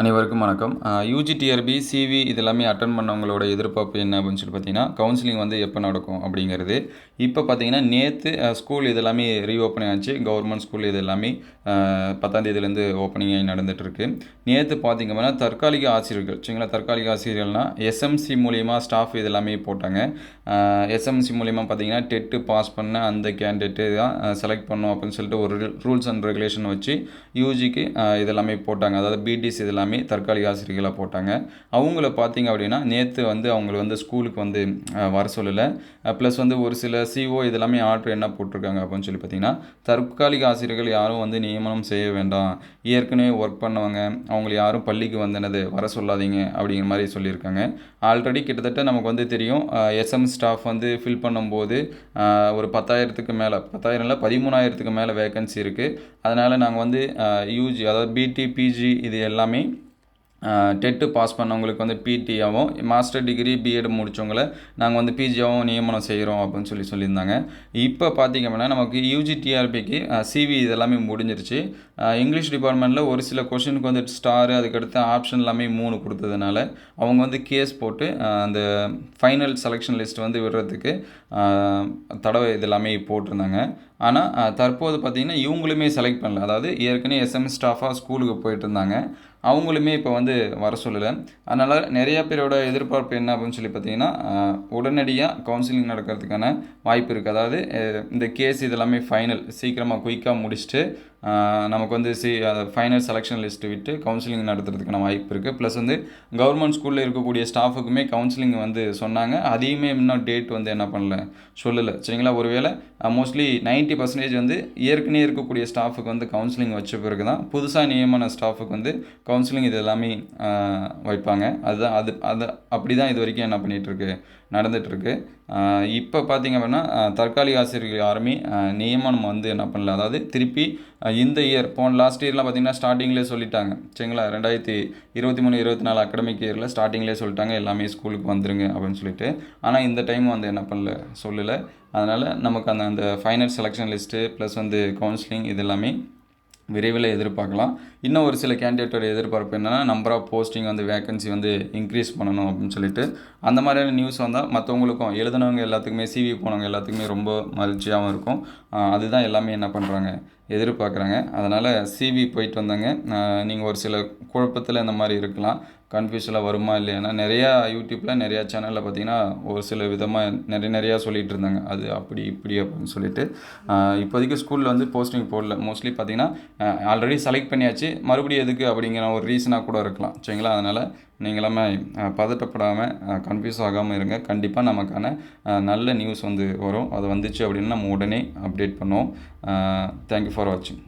அனைவருக்கும் வணக்கம். UGTRB CV இது எல்லாமே அட்டன் பண்ணவங்களோட எதிர்பார்ப்பு என்ன அப்படின்னு சொல்லி பார்த்தீங்கன்னா கவுன்சிலிங் வந்து எப்போ நடக்கும் அப்படிங்கிறது. இப்போ பார்த்தீங்கன்னா நேற்று ஸ்கூல் இது எல்லாமே ரீஓப்பன் ஆச்சு. கவர்மெண்ட் ஸ்கூல் இது எல்லாமே பத்தாந்தேதியிலேருந்து ஓப்பனிங் ஆகி நடந்துகிட்ருக்கு நேற்று பார்த்தீங்கன்னா தற்காலிக ஆசிரியர்கள் சரிங்களா? தற்காலிக ஆசிரியர்கள்னால் எஸ்எம்சி மூலியமாக ஸ்டாஃப் இது எல்லாமே போட்டாங்க. எஸ்எம்சி மூலியமாக பார்த்தீங்கன்னா டெட்டு பாஸ் பண்ண அந்த கேண்டிடேட்டு தான் செலக்ட் பண்ணோம் அப்படின்னு சொல்லிட்டு ஒரு ரூல்ஸ் அண்ட் ரெகுலேஷன் வச்சு யூஜிக்கு இதெல்லாமே போட்டாங்க. அதாவது பிடிசி இதெல்லாம் எல்லாமே தற்காலிக ஆசிரியர்களாக போட்டாங்க. அவங்கள பார்த்தீங்க அப்படின்னா நேற்று வந்து அவங்கள வந்து ஸ்கூலுக்கு வந்து வர சொல்லலை. ப்ளஸ் வந்து ஒரு சில சிஓ இதெல்லாமே ஆர்டர் என்ன போட்டிருக்காங்க அப்படின்னு சொல்லி பார்த்தீங்கன்னா தற்காலிக ஆசிரியர்கள் யாரும் வந்து நியமனம் செய்ய வேண்டாம். ஏற்கனவே ஒர்க் பண்ணவங்க அவங்கள யாரும் பள்ளிக்கு வந்தனது வர சொல்லாதீங்க அப்படிங்கிற மாதிரி சொல்லியிருக்காங்க. ஆல்ரெடி கிட்டத்தட்ட நமக்கு வந்து தெரியும் எஸ்எம் ஸ்டாஃப் வந்து ஃபில் பண்ணும்போது ஒரு பத்தாயிரத்துக்கு மேலே பத்தாயிரம் இல்லை பதிமூணாயிரத்துக்கு மேலே வேகன்சி இருக்குது அதனால் நாங்கள் வந்து யூஜி அதாவது பிடி பிஜி இது எல்லாமே டெட்டு பாஸ் பண்ணவங்களுக்கு வந்து பிடியாகவும் மாஸ்டர் டிகிரி பிஎட் முடித்தவங்களை நாங்கள் வந்து பிஜியாகவும் நியமனம் செய்கிறோம் அப்படின்னு சொல்லி சொல்லியிருந்தாங்க. இப்போ பார்த்திங்க அப்படின்னா நமக்கு யூஜி டிஆர்பிக்கு சிவி இதெல்லாமே முடிஞ்சிருச்சு. இங்கிலீஷ் டிபார்ட்மெண்ட்டில் ஒரு சில கொஷினுக்கு வந்து ஸ்டாரு அதுக்கடுத்து ஆப்ஷன் எல்லாமே மூணு கொடுத்ததுனால அவங்க வந்து கேஸ் போட்டு அந்த ஃபைனல் செலெக்ஷன் லிஸ்ட் வந்து விடுறதுக்கு தடவை இதெல்லாமே போட்டிருந்தாங்க. ஆனால் தற்போது பார்த்திங்கன்னா இவங்களுமே செலக்ட் பண்ணல. அதாவது ஏற்கனவே எஸ்எம்எஸ் ஸ்டாஃபாக ஸ்கூலுக்கு போயிட்டு இருந்தாங்க. அவங்களுமே இப்போ வந்து வர சொல்லலை. அதனால் நிறையா பேரோட எதிர்பார்ப்பு என்ன அப்படின்னு சொல்லி பார்த்தீங்கன்னா உடனடியாக கவுன்சிலிங் நடக்கிறதுக்கான வாய்ப்பு இருக்குது அதாவது இந்த கேஸ் இதெல்லாமே ஃபைனல் சீக்கிரமாக குயிக்காக முடிச்சுட்டு நமக்கு வந்து சி ஃபைனல் செலெக்ஷன் லிஸ்ட்டு விட்டு கவுன்சிலிங் நடத்துறதுக்கான வாய்ப்பு இருக்குது ப்ளஸ் வந்து கவர்மெண்ட் ஸ்கூலில் இருக்கக்கூடிய ஸ்டாஃபுக்குமே கவுன்சிலிங் வந்து சொன்னாங்க. அதையுமே இன்னும் டேட் வந்து என்ன பண்ணல சொல்லலை. சரிங்களா? ஒருவேளை மோஸ்ட்லி நைன்ட்டி பர்சன்டேஜ் வந்து ஏற்கனவே இருக்கக்கூடிய ஸ்டாஃபுக்கு வந்து கவுன்சிலிங் வச்ச பிறகு தான் புதுசாக நியமன ஸ்டாஃபுக்கு வந்து கவுன்சிலிங் இது எல்லாமே வைப்பாங்க. அதுதான் அது அது அப்படி தான் இது வரைக்கும் என்ன பண்ணிகிட்ருக்கு நடந்துகிட்ருக்கு இப்போ பார்த்திங்க அப்படின்னா தற்காலிக ஆசிரியர்கள் யாருமே நியமனம் வந்து என்ன பண்ணல. அதாவது திருப்பி இந்த இயர் போன லாஸ்ட் இயர்லாம் பார்த்திங்கன்னா ஸ்டார்டிங்லேயே சொல்லிட்டாங்க. சரிங்களா? ரெண்டாயிரத்தி இருபத்தி மூணு இருபத்தி நாலு அகடமிக் இயரில் ஸ்டார்டிங்லேயே சொல்லிட்டாங்க. எல்லாமே ஸ்கூலுக்கு வந்துருங்க அப்படின்னு சொல்லிட்டு. ஆனால் இந்த டைம் வந்து என்ன பண்ணல? சொல்லலை. அதனால் நமக்கு அந்த அந்த ஃபைனல் செலெக்ஷன் லிஸ்ட்டு ப்ளஸ் வந்து கவுன்சிலிங் இது எல்லாமே விரைவில் எதிர்பார்க்கலாம். இன்னும் ஒரு சில கேண்டிடேட்டோட எதிர்பார்ப்பு என்னென்னா நம்பர் ஆஃப் போஸ்டிங் வந்து வேக்கன்சி வந்து இன்க்ரீஸ் பண்ணணும் அப்படின்னு சொல்லிட்டு அந்த மாதிரியான நியூஸ் வந்தால் மற்றவங்களுக்கும் எழுதினவங்க எல்லாத்துக்குமே சிவி போனவங்க எல்லாத்துக்குமே ரொம்ப மகிழ்ச்சியாகவும் இருக்கும். அதுதான் எல்லாமே என்ன பண்ணுறாங்க எதிர்பார்க்குறாங்க. அதனால் சிவி போயிட்டு வந்தாங்க. நீங்கள் ஒரு சில குழப்பத்தில் இந்த மாதிரி இருக்கலாம். கன்ஃபியூஷனில் வருமா இல்லையானா நிறையா யூடியூப்பில் நிறையா சேனலில் பார்த்தீங்கன்னா ஒரு சில விதமாக நிறைய நிறையா சொல்லிகிட்டு இருந்தாங்க. அது அப்படி இப்படி அப்படின்னு சொல்லிட்டு. இப்போதைக்கு ஸ்கூலில் வந்து போஸ்டிங் போடல. மோஸ்ட்லி பார்த்தீங்கன்னா ஆல்ரெடி செலக்ட் பண்ணியாச்சு. மறுபடியும் எதுக்கு அப்படிங்கிற ஒரு ரீசனாக கூட இருக்கலாம். சரிங்களா? அதனால் நீங்களாமே பதட்டப்படாமல் கன்ஃபியூஸ் ஆகாமல் இருங்க. கண்டிப்பாக நமக்கான நல்ல நியூஸ் வந்து வரும். அது வந்துச்சு அப்படின்னா நம்ம உடனே அப்டேட் பண்ணுவோம். தேங்க்யூ ஃபார் வாட்சிங்